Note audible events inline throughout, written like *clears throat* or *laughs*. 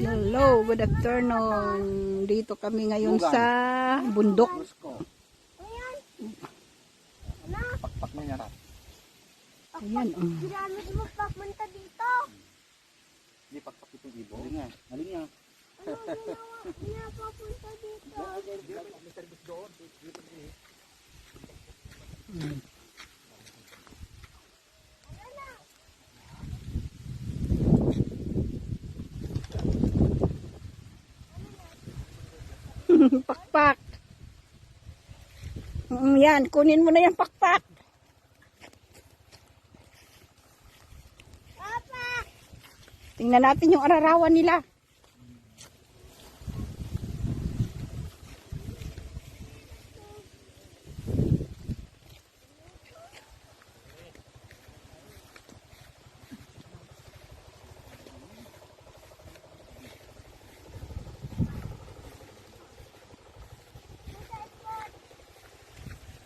Hello, good afternoon. Dito kami ngayon sa bundok. Ano? Pakpak mo niya. Ayan, um. Ginamit mo papunta dito. Hindi pakpak itong ibo. Alin nga. Alin nga. Ano papunta dito? *laughs* pakpak. Mm, yan, kunin mo na yung pakpak. Papa! Tingnan natin yung ararawan nila.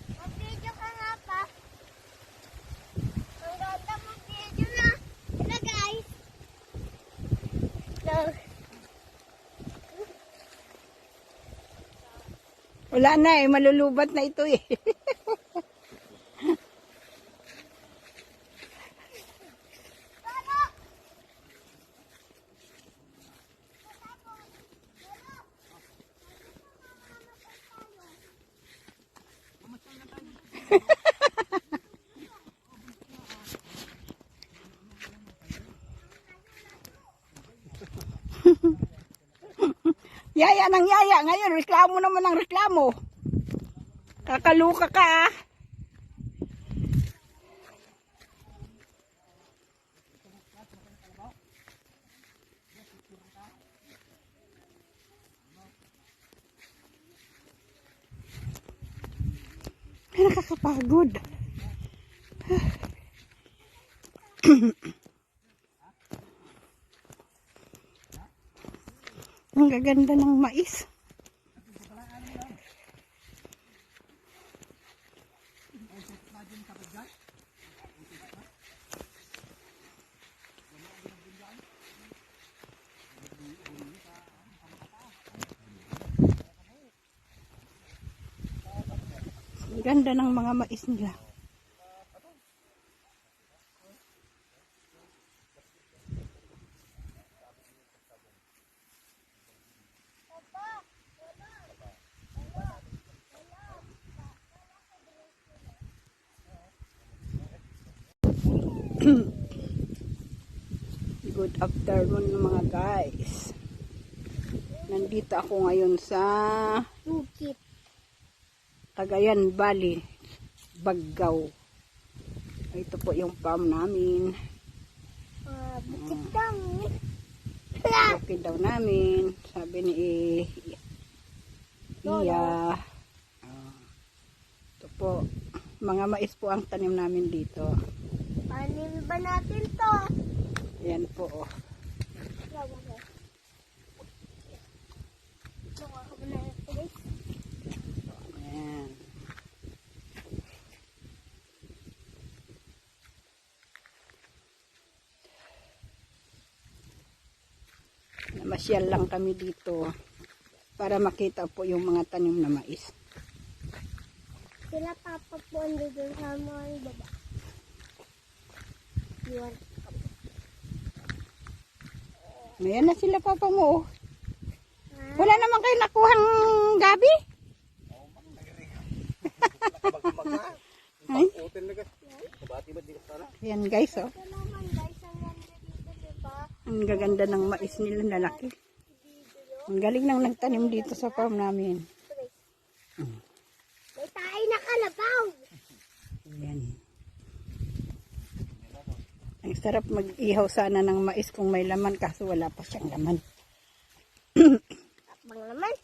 Mag-video ka nga pa. Ang ganda mag-video na. Ito guys. So, Wala na eh, malulubat na ito eh. *laughs* Yaya ng yaya. Ngayon, reklamo naman ng reklamo. Kakaluka ka ah. Nakakapagod. *sighs* *coughs* Ang gaganda ng mais. Ganda ng mga mais nila. *clears throat* Good afternoon mga guys. Nandito ako ngayon sa bukit. Cagayan Valley, Baggaw. Ito po yung farm namin. Ah, bukit lang. Okay daw namin. Sabi ni Iya. Ah, ito po. Mga mais po ang tanim namin dito. Panin ba natin to? Ayan po. oh. Ayan. Namasyal lang kami dito para makita po yung mga tanim na mais. Sila papa po ando dun sa mga baba. Ayan na sila papa mo. oh. Wala naman kayo nakuhang gabi? Ay, ayan guys oh. ito naman guys, ang ganda dito? Ang gaganda ng mais nila na laki. Ang galing nang nagtanim dito sa farm namin. May tayo na kalabaw. Ayan. Ang sarap mag-ihaw sana ng mais kung may laman kaso wala pa siyang laman. Abang naman.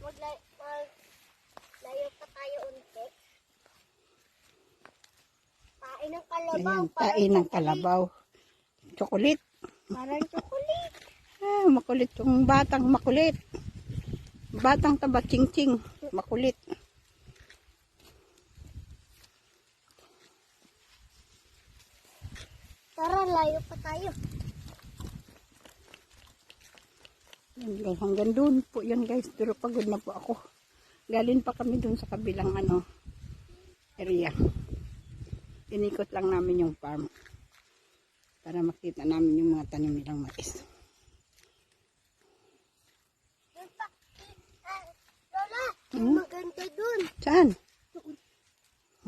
Maglay, mag, layo pa tayo unti. Pain ng kalabaw. Ayan, tain ng kalabaw. Chocolate. Parang chocolate. Ah, makulit yung batang makulit. Batang taba ching-ching. Makulit. Tara, layo pa tayo. Yan guys, hanggang doon po yun guys. Pero pagod na po ako. Galing pa kami doon sa kabilang ano area. Inikot lang namin yung farm. Para makita namin yung mga tanim nilang mais. Doon Lola, Hmm? maganda dun. Saan?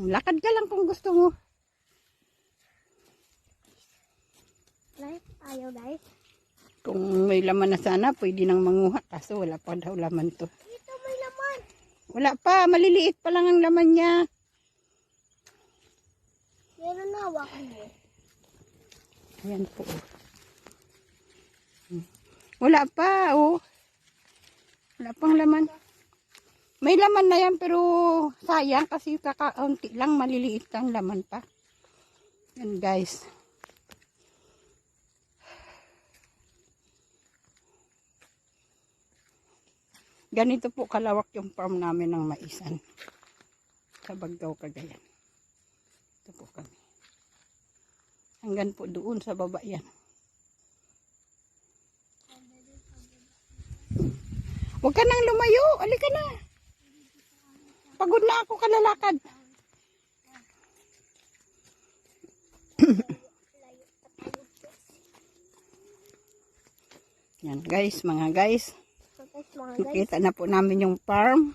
Lakad ka lang kung gusto mo. Ayaw, Nay. Kung may laman na sana, pwede nang manguha. Kaso wala pa daw laman to. Dito may laman. Wala pa, maliliit pa lang ang laman niya. Meron na hawakan mo. Ayan po. oh. Wala pa, oh. Wala pang laman. May laman na yan, pero sayang kasi kakaunti lang, maliliit lang laman pa. Yan guys. Ganito po kalawak yung farm namin ng maisan. Sa Baggaw, Cagayan. Ito po kami. Hanggang po doon sa baba yan. Huwag ka nang lumayo. Alika na. Pagod na ako kalalakad. *coughs* yan guys, mga guys. So, guys, mga guys. Nakita na po namin yung farm.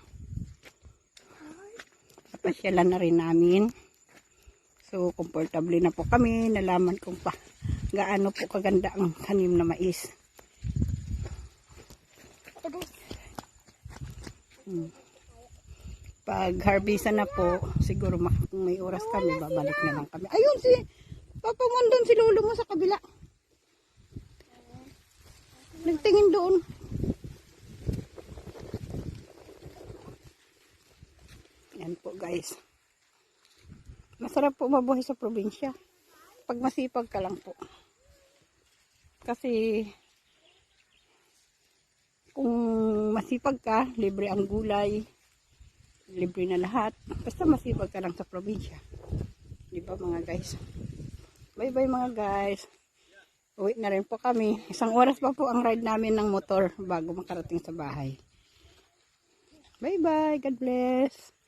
Napasyalan na rin namin. So, komportable na po kami. Nalaman kong pa gaano po kaganda ang tanim na mais. Hmm. Pag harvestan na po, siguro may oras kami, babalik na lang kami. Ayun si Papa Mondon, si Lolo mo sa kabila. Nagtingin doon. Yan po guys. Masarap po mabuhay sa probinsya. Pag masipag ka lang po. Kasi kung masipag ka, libre ang gulay, libre na lahat. Basta masipag ka lang sa probinsya. Di ba mga guys? Bye bye mga guys. Uwi na rin po kami. Isang oras pa po ang ride namin ng motor bago makarating sa bahay. Bye bye. God bless.